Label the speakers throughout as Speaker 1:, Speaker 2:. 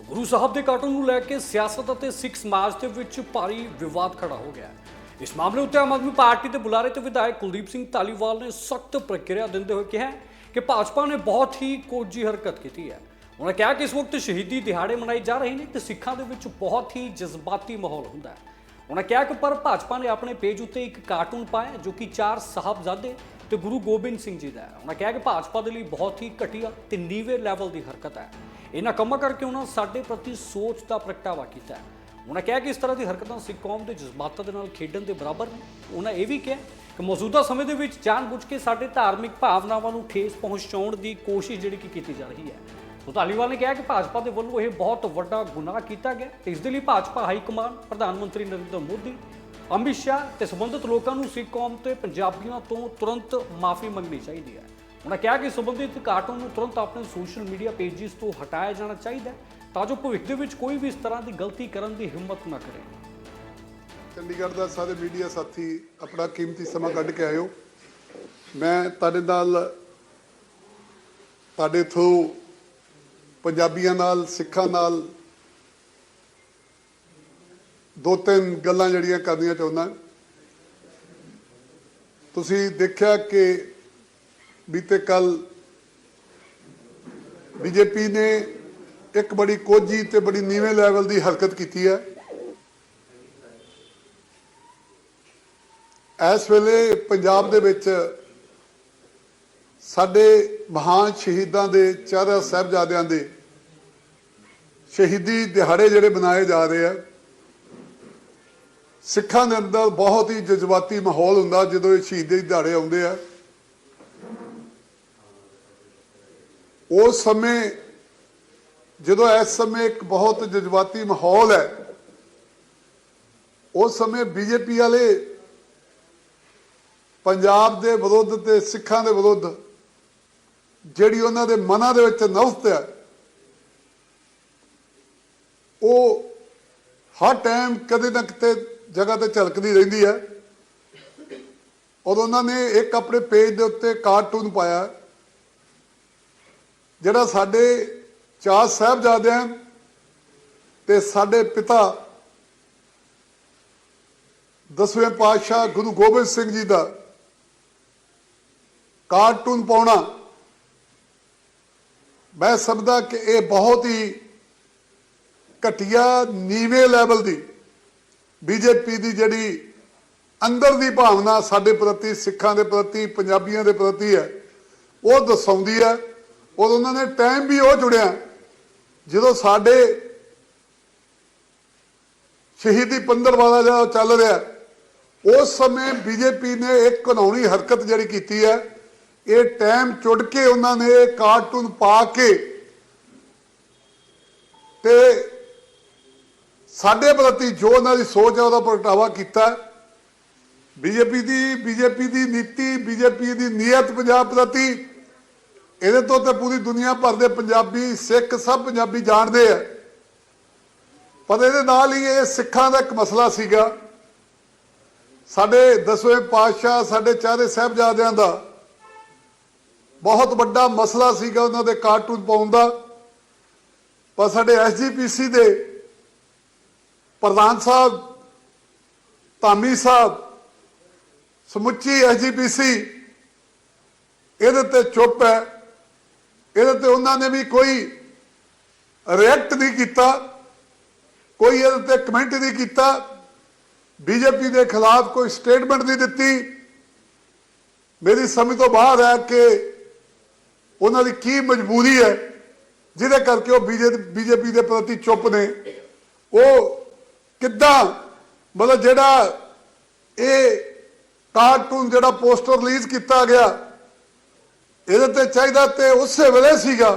Speaker 1: ਸੋ ਗੁਰੂ ਸਾਹਿਬ ਦੇ ਕਾਟੂਨ ਨੂੰ ਲੈ ਕੇ ਸਿਆਸਤ ਅਤੇ ਸਿੱਖ ਸਮਾਜ ਦੇ ਵਿੱਚ ਭਾਰੀ ਵਿਵਾਦ ਖੜਾ ਹੋ ਗਿਆ ਹੈ। ਇਸ ਮਾਮਲੇ ਉੱਤੇ ਆਮ ਆਦਮੀ ਪਾਰਟੀ ਦੇ ਬੁਲਾਰੇ ਤੇ ਵਿਧਾਇਕ ਕੁਲਦੀਪ ਸਿੰਘ ਧਾਲੀਵਾਲ ਨੇ ਸਖਤ ਪ੍ਰਕਿਰਿਆ ਦਿੰਦੇ ਹੋਏ ਕਿਹਾ ਕਿ ਭਾਜਪਾ ਨੇ ਬਹੁਤ ਹੀ ਕੋਝੀ ਹਰਕਤ ਕੀਤੀ ਹੈ। ਉਹਨਾਂ ਕਿਹਾ ਕਿ ਇਸ ਵਕਤ ਸ਼ਹੀਦੀ ਦਿਹਾੜੇ ਮਨਾਏ ਜਾ ਰਹੇ ਨੇ ਤੇ ਸਿੱਖਾਂ ਦੇ ਵਿੱਚ ਬਹੁਤ ਹੀ ਜਜ਼ਬਾਤੀ ਮਾਹੌਲ ਹੁੰਦਾ ਹੈ। ਉਹਨਾਂ ਕਿਹਾ ਕਿ ਪਰ ਭਾਜਪਾ ਨੇ ਆਪਣੇ ਪੇਜ ਉੱਤੇ ਇੱਕ ਕਾਰਟੂਨ ਪਾਇਆ ਜੋ ਕਿ ਚਾਰ ਸਾਹਿਬਜ਼ਾਦੇ ਤੇ ਗੁਰੂ ਗੋਬਿੰਦ ਸਿੰਘ ਜੀ ਦਾ ਹੈ। ਉਹਨਾਂ ਕਿਹਾ ਕਿ ਭਾਜਪਾ ਦੇ ਲਈ ਬਹੁਤ ਹੀ ਘਟੀਆ ਤੇ ਨੀਵੇਂ ਲੈਵਲ ਦੀ ਹਰਕਤ ਹੈ। ਇਹਨਾਂ ਕੰਮਾਂ ਕਰਕੇ ਉਹਨਾਂ ਸਾਡੇ ਪ੍ਰਤੀ ਸੋਚ ਦਾ ਪ੍ਰਗਟਾਵਾ ਕੀਤਾ ਹੈ। ਉਹਨਾਂ ਕਿਹਾ ਕਿ ਇਸ ਤਰ੍ਹਾਂ ਦੀ ਹਰਕਤਾਂ ਸਿੱਖ ਕੌਮ ਦੇ ਜਜ਼ਬਾਤਾਂ ਦੇ ਨਾਲ ਖੇਡਣ ਦੇ ਬਰਾਬਰ। ਨੇ ਉਹਨਾਂ ਇਹ ਵੀ ਕਿਹਾ ਕਿ ਮੌਜੂਦਾ ਸਮੇਂ ਦੇ ਵਿੱਚ ਜਾਣਬੁੱਝ ਕੇ ਸਾਡੇ ਧਾਰਮਿਕ ਭਾਵਨਾਵਾਂ ਨੂੰ ਠੇਸ ਪਹੁੰਚਾਉਣ ਦੀ ਕੋਸ਼ਿਸ਼ ਜਿਹੜੀ ਕਿ ਕੀਤੀ ਜਾ ਰਹੀ ਹੈ। ਸੋ ਧਾਲੀਵਾਲ ਨੇ ਕਿਹਾ ਕਿ ਭਾਜਪਾ ਦੇ ਵੱਲੋਂ ਇਹ ਬਹੁਤ ਵੱਡਾ ਗੁਨਾਹ ਕੀਤਾ ਗਿਆ। ਤੇ ਇਸ ਦੇ ਲਈ ਭਾਜਪਾ ਹਾਈ ਕਮਾਂਡ, ਪ੍ਰਧਾਨ ਮੰਤਰੀ ਨਰਿੰਦਰ ਮੋਦੀ, ਅਮਿਤ ਸ਼ਾਹ ਤੇ ਸੰਬੰਧਿਤ ਲੋਕਾਂ ਨੂੰ ਸਿੱਖ ਕੌਮ ਤੇ ਪੰਜਾਬੀਆਂ ਤੋਂ ਤੁਰੰਤ ਮਾਫੀ ਮੰਗਣੀ ਚਾਹੀਦੀ ਹੈ। ਉਹਨਾਂ ਕਿਹਾ ਕਿ ਸੰਬੰਧਿਤ ਕਾਰਟੂਨ ਨੂੰ ਤੁਰੰਤ ਆਪਣੇ ਸੋਸ਼ਲ ਮੀਡੀਆ ਪੇਜਿਸ ਤੋਂ ਹਟਾਇਆ ਜਾਣਾ ਚਾਹੀਦਾ ਤਾਂ ਜੋ ਭਵਿੱਖ ਦੇ ਵਿੱਚ ਕੋਈ ਵੀ ਇਸ ਤਰ੍ਹਾਂ ਦੀ ਗਲਤੀ ਕਰਨ ਦੀ ਹਿੰਮਤ ਨਾ ਕਰੇ।
Speaker 2: ਚੰਡੀਗੜ੍ਹ ਦਾ ਸਾਰੇ ਮੀਡੀਆ ਸਾਥੀ ਆਪਣਾ ਕੀਮਤੀ ਸਮਾਂ ਕੱਢ ਕੇ ਆਇਓ। ਮੈਂ ਤੁਹਾਡੇ ਨਾਲ, ਤੁਹਾਡੇ ਥਰੂ ਪੰਜਾਬੀਆਂ ਨਾਲ, ਸਿੱਖਾਂ ਨਾਲ ਦੋ ਤਿੰਨ ਗੱਲਾਂ ਜਿਹੜੀਆਂ ਕਰਨੀਆਂ ਚਾਹੁੰਦਾ। ਤੁਸੀਂ ਦੇਖਿਆ ਕਿ ਬੀਤੇ ਕੱਲ ਬੀਜੇਪੀ ਨੇ ਇੱਕ ਬੜੀ ਕੋਝੀ ਤੇ ਬੜੀ ਨੀਵੇਂ ਲੈਵਲ ਦੀ ਹਰਕਤ ਕੀਤੀ ਹੈ। ਇਸ ਵੇਲੇ ਪੰਜਾਬ ਦੇ ਵਿੱਚ ਸਾਡੇ ਮਹਾਨ ਸ਼ਹੀਦਾਂ ਦੇ ਚਾਰਾ ਸਾਹਿਬਜ਼ਾਦਿਆਂ ਦੇ ਸ਼ਹੀਦੀ ਦਿਹਾੜੇ ਜਿਹੜੇ ਮਨਾਏ ਜਾ ਰਹੇ ਆ, ਸਿੱਖਾਂ ਦੇ ਅੰਦਰ ਬਹੁਤ ਹੀ ਜਜ਼ਬਾਤੀ ਮਾਹੌਲ ਹੁੰਦਾ ਜਦੋਂ ਇਹ ਸ਼ਹੀਦੀ ਦਿਹਾੜੇ ਆਉਂਦੇ ਆ। ਉਸ ਸਮੇਂ, ਜਦੋਂ ਇਸ ਸਮੇਂ ਇੱਕ ਬਹੁਤ ਜਜ਼ਬਾਤੀ ਮਾਹੌਲ ਹੈ, ਉਸ ਸਮੇਂ ਬੀਜੇਪੀ ਵਾਲੇ ਪੰਜਾਬ ਦੇ ਵਿਰੁੱਧ ਤੇ ਸਿੱਖਾਂ ਦੇ ਵਿਰੁੱਧ ਜਿਹੜੀ ਉਹਨਾਂ ਦੇ ਮਨਾਂ ਦੇ ਵਿੱਚ ਨਫ਼ਰਤ ਹੈ, ਉਹ ਹਰ ਟਾਈਮ ਕਦੇ ਨਾ ਕਿਤੇ ਜਗ੍ਹਾ ਤੇ ਝਲਕਦੀ ਰਹਿੰਦੀ ਹੈ। ਔਰ ਉਹਨਾਂ ਨੇ ਇੱਕ ਆਪਣੇ ਪੇਜ ਦੇ ਉੱਤੇ ਕਾਰਟੂਨ ਪਾਇਆ। ਜਿਹੜਾ ਸਾਡੇ ਚਾਰ ਸਾਹਿਬਜ਼ਾਦਿਆਂ ਤੇ ਸਾਡੇ ਪਿਤਾ ਦਸਵੇਂ ਪਾਤਸ਼ਾਹ ਗੁਰੂ ਗੋਬਿੰਦ ਸਿੰਘ ਜੀ ਦਾ ਕਾਰਟੂਨ ਪਾਉਣਾ, ਮੈਂ ਸਮਝਦਾ ਕਿ ਇਹ ਬਹੁਤ ਹੀ ਘਟੀਆ, ਨੀਵੇਂ ਲੈਵਲ ਦੀ ਬੀਜੇਪੀ ਦੀ ਜਿਹੜੀ ਅੰਦਰ ਦੀ ਭਾਵਨਾ ਸਾਡੇ ਪ੍ਰਤੀ, ਸਿੱਖਾਂ ਦੇ ਪ੍ਰਤੀ, ਪੰਜਾਬੀਆਂ ਦੇ ਪ੍ਰਤੀ ਹੈ, ਉਹ ਦਰਸਾਉਂਦੀ ਹੈ। ਔਰ ਉਹਨਾਂ ਨੇ ਟਾਈਮ ਵੀ ਉਹ ਜੁੜਿਆ। ਜਦੋਂ ਸਾਡੇ ਸ਼ਹੀਦੀ ਪੰਦਰਵਾੜਾ ਜਿਹੜਾ ਚੱਲ ਰਿਹਾ, ਉਸ ਸਮੇਂ ਬੀਜੇਪੀ ਨੇ ਇੱਕ ਕਾਨੂੰਨੀ ਹਰਕਤ ਜਿਹੜੀ ਕੀਤੀ ਹੈ, ਇਹ ਟਾਈਮ ਚੁੜ ਕੇ ਉਹਨਾਂ ਨੇ ਇਹ ਕਾਰਟੂਨ ਪਾ ਕੇ ਤੇ ਸਾਡੇ ਪ੍ਰਤੀ ਜੋ ਉਹਨਾਂ ਦੀ ਸੋਚ ਹੈ, ਉਹਦਾ ਪ੍ਰਗਟਾਵਾ ਕੀਤਾ। ਬੀਜੇਪੀ ਦੀ ਬੀਜੇਪੀ ਦੀ ਨੀਤੀ ਬੀਜੇਪੀ ਦੀ ਨੀਅਤ ਪੰਜਾਬ ਪ੍ਰਤੀ ਇਹਦੇ ਤੋਂ ਤੇ ਪੂਰੀ ਦੁਨੀਆ ਭਰ ਦੇ ਪੰਜਾਬੀ ਸਿੱਖ ਸਭ ਪੰਜਾਬੀ ਜਾਣਦੇ ਆ। ਪਰ ਇਹਦੇ ਨਾਲ ਹੀ ਇਹ ਸਿੱਖਾਂ ਦਾ ਇੱਕ ਮਸਲਾ ਸੀਗਾ। ਸਾਡੇ ਦਸਵੇਂ ਪਾਤਸ਼ਾਹ, ਸਾਡੇ ਚਾਰੇ ਸਾਹਿਬਜ਼ਾਦਿਆਂ ਦਾ ਬਹੁਤ ਵੱਡਾ ਮਸਲਾ ਸੀਗਾ ਉਹਨਾਂ ਦੇ ਕਾਰਟੂਨ ਪਾਉਣ ਦਾ। ਪਰ ਸਾਡੇ ਐਸਜੀਪੀਸੀ ਦੇ ਪ੍ਰਧਾਨ ਸਾਹਿਬ, ਧਾਮੀ ਸਾਹਿਬ, ਸਮੁੱਚੀ ਐਸਜੀਪੀਸੀ ਇਹਦੇ ਤੇ ਚੁੱਪ ਹੈ। ਇਹਦੇ ਤੇ ਉਹਨਾਂ ਨੇ ਵੀ ਕੋਈ ਰਿਐਕਟ ਨਹੀਂ ਕੀਤਾ, ਕੋਈ ਇਹਦੇ ਤੇ ਕਮੈਂਟ ਨਹੀਂ ਕੀਤਾ। ਬੀਜੇਪੀ ਦੇ ਖਿਲਾਫ ਕੋਈ ਸਟੇਟਮੈਂਟ ਨਹੀਂ ਦਿੱਤੀ। ਮੇਰੀ ਸਮਝ ਤੋਂ ਬਾਹਰ ਹੈ ਕਿ ਉਹਨਾਂ ਦੀ ਕੀ ਮਜਬੂਰੀ ਹੈ, ਜਿਹਦੇ ਕਰਕੇ ਉਹ ਬੀਜੇਪੀ ਦੇ ਪ੍ਰਤੀ ਚੁੱਪ ਨੇ। ਉਹ ਕਿੱਦਾਂ, ਮਤਲਬ ਜਿਹੜਾ ਇਹ ਕਾਰਟੂਨ ਜਿਹੜਾ ਪੋਸਟਰ ਰਿਲੀਜ਼ ਕੀਤਾ ਗਿਆ ਇਹਦੇ ਤੇ ਚਾਹੀਦਾ ਤੇ ਉਸੇ ਵੇਲੇ ਸੀਗਾ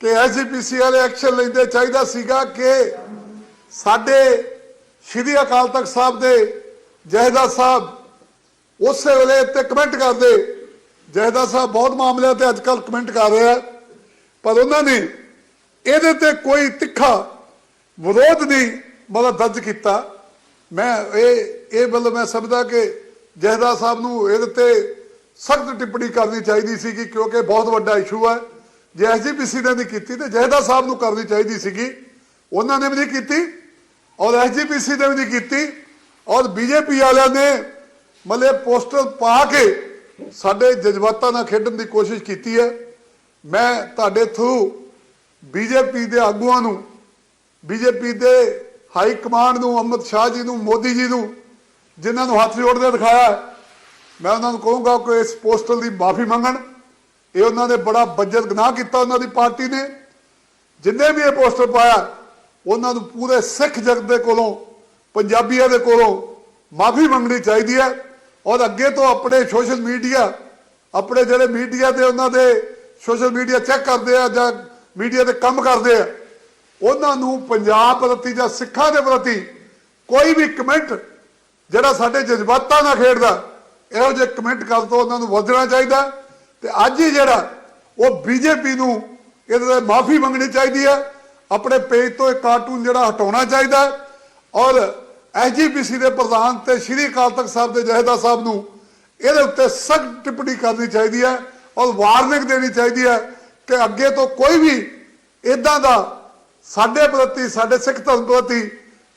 Speaker 2: ਕਿ ਐਸਜੀਪੀਸੀ ਵਾਲੇ ਐਕਸ਼ਨ ਲੈਂਦੇ ਚਾਹੀਦਾ ਸੀਗਾ ਕਿ ਸਾਡੇ ਸ਼੍ਰੀ ਅਕਾਲ ਤਖਤ ਸਾਹਿਬ ਦੇ ਜਹਦਾ ਸਾਹਿਬ ਉਸੇ ਵੇਲੇ ਤੇ ਕਮੈਂਟ ਕਰਦੇ। ਜਹਦਾ ਸਾਹਿਬ ਬਹੁਤ ਮਾਮਲਿਆਂ ਤੇ ਅੱਜਕੱਲ ਕਮੈਂਟ ਕਰ ਰਿਹਾ ਪਰ ਉਹਨਾਂ ਨੇ ਇਹਦੇ ਤੇ ਕੋਈ ਤਿੱਖਾ ਵਿਰੋਧ ਨਹੀਂ, ਮਤਲਬ ਦਰਜ ਕੀਤਾ। ਮੈਂ ਇਹ ਇਹ ਮਤਲਬ ਮੈਂ ਸਮਝਦਾ ਕਿ ਜਹਦਾ ਸਾਹਿਬ ਨੂੰ ਇਹਦੇ ਤੇ ਸਖਤ ਟਿੱਪਣੀ ਕਰਨੀ ਚਾਹੀਦੀ ਸੀ ਕਿ ਕਿਉਂਕਿ ਬਹੁਤ ਵੱਡਾ ਇਸ਼ੂ ਹੈ। ਜੇ ਐਸਜੀਪੀਸੀ ਨੇ ਨਹੀਂ ਕੀਤੀ ਤੇ ਜ਼ਹਿਦਾ ਸਾਹਿਬ ਨੂੰ ਕਰਨੀ ਚਾਹੀਦੀ ਸੀਗੀ। ਉਹਨਾਂ ਨੇ ਵੀ ਨਹੀਂ ਕੀਤੀ ਔਰ ਐਸਜੀਪੀਸੀ ਨੇ ਵੀ ਨਹੀਂ ਕੀਤੀ ਔਰ ਬੀਜੇਪੀ ਵਾਲਿਆਂ ਨੇ ਮਤਲਬ ਪੋਸਟਰ ਪਾ ਕੇ ਸਾਡੇ ਜਜ਼ਬਾਤਾਂ ਨਾਲ ਖੇਡਣ ਦੀ ਕੋਸ਼ਿਸ਼ ਕੀਤੀ ਹੈ। ਮੈਂ ਤੁਹਾਡੇ ਥਰੂ ਬੀਜੇਪੀ ਦੇ ਆਗੂਆਂ ਨੂੰ ਬੀਜੇਪੀ ਦੇ ਹਾਈ ਕਮਾਂਡ ਨੂੰ ਅਮਿਤ ਸ਼ਾਹ ਜੀ ਨੂੰ, ਮੋਦੀ ਜੀ ਨੂੰ, ਜਿਨ੍ਹਾਂ ਨੂੰ ਹੱਥ ਜੋੜਦੇ ਦਿਖਾਇਆ ਮੈਂ ਉਹਨਾਂ ਨੂੰ ਕਹੂੰਗਾ ਕਿ ਇਸ ਪੋਸਟਲ ਦੀ ਮਾਫੀ ਮੰਗਣ। ਇਹ ਉਹਨਾਂ ਨੇ ਬੜਾ ਬੱਜਤ ਗੁਨਾਹ ਕੀਤਾ ਉਹਨਾਂ ਦੀ ਪਾਰਟੀ ਨੇ। ਜਿੰਨੇ ਵੀ ਇਹ ਪੋਸਟਰ ਪਾਇਆ, ਉਹਨਾਂ ਨੂੰ ਪੂਰੇ ਸਿੱਖ ਜਗਤ ਦੇ ਕੋਲੋਂ, ਪੰਜਾਬੀਆਂ ਦੇ ਕੋਲੋਂ ਮਾਫੀ ਮੰਗਣੀ ਚਾਹੀਦੀ ਹੈ। ਔਰ ਅੱਗੇ ਤੋਂ ਆਪਣੇ ਸੋਸ਼ਲ ਮੀਡੀਆ, ਆਪਣੇ ਜਿਹੜੇ ਮੀਡੀਆ ਤੇ ਉਹਨਾਂ ਦੇ ਸੋਸ਼ਲ ਮੀਡੀਆ ਚੈੱਕ ਕਰਦੇ ਆ ਜਾਂ ਮੀਡੀਆ ਤੇ ਕੰਮ ਕਰਦੇ ਆ, ਉਹਨਾਂ ਨੂੰ ਪੰਜਾਬ ਪ੍ਰਤੀ ਜਾਂ ਸਿੱਖਾਂ ਦੇ ਪ੍ਰਤੀ ਕੋਈ ਵੀ ਕਮੈਂਟ ਜਿਹੜਾ ਸਾਡੇ ਜਜ਼ਬਾਤਾਂ ਨਾਲ ਖੇਡਦਾ ਇਹੋ ਜਿਹੇ ਕਮੈਂਟ ਕਰ ਤੋਂ ਉਹਨਾਂ ਨੂੰ ਵਰਜਣਾ ਚਾਹੀਦਾ। ਤੇ ਅੱਜ ਹੀ ਜਿਹੜਾ ਉਹ ਬੀਜੇਪੀ ਨੂੰ ਇਹਦੇ ਤੇ ਮਾਫੀ ਮੰਗਣੀ ਚਾਹੀਦੀ ਹੈ ਆਪਣੇ ਪੇਜ ਤੋਂ ਇਹ ਕਾਰਟੂਨ ਜਿਹੜਾ ਹਟਾਉਣਾ ਚਾਹੀਦਾ। ਹੈ ਔਰ ਐਸਜੀਪੀਸੀ ਦੇ ਪ੍ਰਧਾਨ ਤੇ ਸ਼੍ਰੀ ਅਕਾਲ ਤਖਤ ਸਾਹਿਬ ਦੇ ਜਹੇਦਾਰ ਸਾਹਿਬ ਨੂੰ ਇਹਦੇ ਉੱਤੇ ਸਖਤ ਟਿੱਪਣੀ ਕਰਨੀ ਚਾਹੀਦੀ ਹੈ ਔਰ ਵਾਰਨਿੰਗ ਦੇਣੀ ਚਾਹੀਦੀ ਹੈ ਕਿ ਅੱਗੇ ਤੋਂ ਕੋਈ ਵੀ ਇਦਾਂ ਦਾ ਸਾਡੇ ਪ੍ਰਤੀ, ਸਾਡੇ ਸਿੱਖ ਧਰਮ ਪ੍ਰਤੀ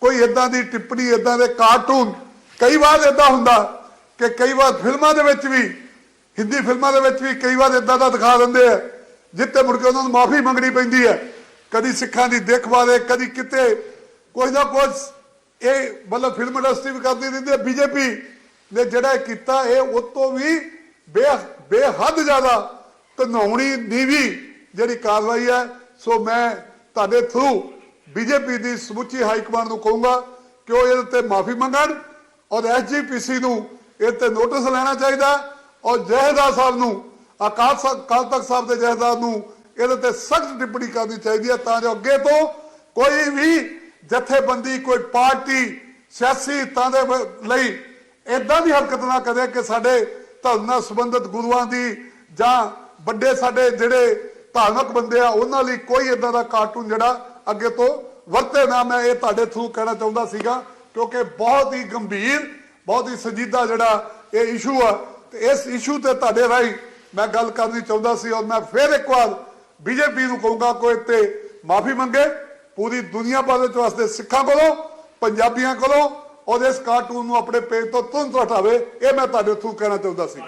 Speaker 2: ਕੋਈ ਇਦਾਂ ਦੀ ਟਿੱਪਣੀ ਇਦਾਂ ਦੇ ਕਾਰਟੂਨ ਕਈ ਵਾਰ ਇਦਾਂ ਹੁੰਦਾ ਕਿ ਕਈ ਵਾਰ ਫਿਲਮਾਂ ਦੇ ਵਿੱਚ ਵੀ, ਹਿੰਦੀ ਫਿਲਮਾਂ ਦੇ ਵਿੱਚ ਵੀ ਕਈ ਵਾਰ ਇਦਾਂ ਦਾ ਦਿਖਾ ਦਿੰਦੇ ਆ ਜਿੱਤੇ ਮੁੜ ਕੇ ਉਹਨਾਂ ਨੂੰ ਮਾਫੀ ਮੰਗਣੀ ਪੈਂਦੀ ਹੈ ਕਦੀ ਸਿੱਖਾਂ ਦੀ ਦੇਖ ਕਦੀ ਕਿਤੇ ਕੋਈ ਨਾ ਕੁਝ ਇਹ ਮਤਲਬ ਫਿਲਮ ਇੰਡਸਟਰੀ ਵੀ ਕਰਦੀ ਰਹਿੰਦੀ ਹੈ ਬੀਜੇਪੀ ਨੇ ਜਿਹੜਾ ਕੀਤਾ ਇਹ ਉਹ ਤੋਂ ਵੀ ਬੇ ਬੇਹੱਦ ਜ਼ਿਆਦਾ ਘਿਨਾਉਣੀ ਨੀਵੀਂ ਜਿਹੜੀ ਕਾਰਵਾਈ ਹੈ ਸੋ ਮੈਂ ਤੁਹਾਡੇ ਥਰੂ ਬੀਜੇਪੀ ਦੀ ਸਮੁੱਚੀ ਹਾਈ ਕਮਾਂਡ ਨੂੰ ਕਹੂੰਗਾ ਕਿ ਉਹ ਇਹਦੇ ਤੇ ਮਾਫੀ ਮੰਗਣ ਔਰ ਐਸਜੀਪੀਸੀ ਨੂੰ ਇਹ ਤੇ ਨੋਟਿਸ ਲੈਣਾ ਚਾਹੀਦਾ ਔਰ ਜਹੇਦਾਰ ਸਾਹਿਬ ਨੂੰ, ਅਕਾਲ ਸਾਹਿਬ ਅਕਾਲ ਤਖਤ ਸਾਹਿਬ ਦੇ ਜਹੇਦਾਰ ਨੂੰ ਇਹਦੇ ਤੇ ਸਖਤ ਟਿੱਪਣੀ ਕਰਨੀ ਚਾਹੀਦੀ ਹੈ ਤਾਂ ਜੋ ਅੱਗੇ ਤੋਂ ਕੋਈ ਵੀ ਜਥੇਬੰਦੀ, ਕੋਈ ਪਾਰਟੀ, ਸਿਆਸੀ ਤਾਂ ਦੇ ਲਈ ਇਦਾਂ ਦੀ ਹਰਕਤ ਨਾ ਕਰੇ ਕਿ ਸਾਡੇ ਧਰਮ ਨਾਲ ਸੰਬੰਧਿਤ ਗੁਰੂਆਂ ਦੀ ਜਾਂ ਵੱਡੇ ਸਾਡੇ ਜਿਹੜੇ ਧਾਰਮਿਕ ਬੰਦੇ ਆ, ਉਹਨਾਂ ਲਈ ਕੋਈ ਇਦਾਂ ਦਾ ਕਾਰਟੂਨ ਜਿਹੜਾ ਅੱਗੇ ਤੋਂ ਵਰਤੇ ਨਾ। ਮੈਂ ਇਹ ਤੁਹਾਡੇ ਥਰੂ ਕਹਿਣਾ ਚਾਹੁੰਦਾ ਸੀਗਾ, ਕਿਉਂਕਿ ਬਹੁਤ ਹੀ ਗੰਭੀਰ ਬਹੁਤ ਹੀ ਸੰਜੀਦਾ ਜਿਹੜਾ ਇਹ ਇਸ਼ੂ ਆ। ਤੇ ਇਸ ਇਸ਼ੂ ਤੇ ਤੁਹਾਡੇ ਰਾਹੀਂ ਮੈਂ ਗੱਲ ਕਰਨੀ ਚਾਹੁੰਦਾ ਸੀ ਔਰ ਮੈਂ ਫਿਰ ਇੱਕ ਵਾਰ ਬੀਜੇਪੀ ਨੂੰ ਕਹੂੰਗਾ ਕੋਈ ਤੇ ਮਾਫੀ ਮੰਗੇ। ਪੂਰੀ ਦੁਨੀਆ ਭਰ ਵਿੱਚ ਵਾਸਤੇ ਸਿੱਖਾਂ ਕੋਲੋਂ, ਪੰਜਾਬੀਆਂ ਕੋਲੋਂ ਔਰ ਇਸ ਕਾਰਟੂਨ ਨੂੰ ਆਪਣੇ ਪੇਜ ਤੋਂ ਤੁਰੰਤ ਹਟਾਵੇ। ਇਹ ਮੈਂ ਤੁਹਾਡੇ ਥਰੂ ਕਹਿਣਾ ਚਾਹੁੰਦਾ ਸੀ।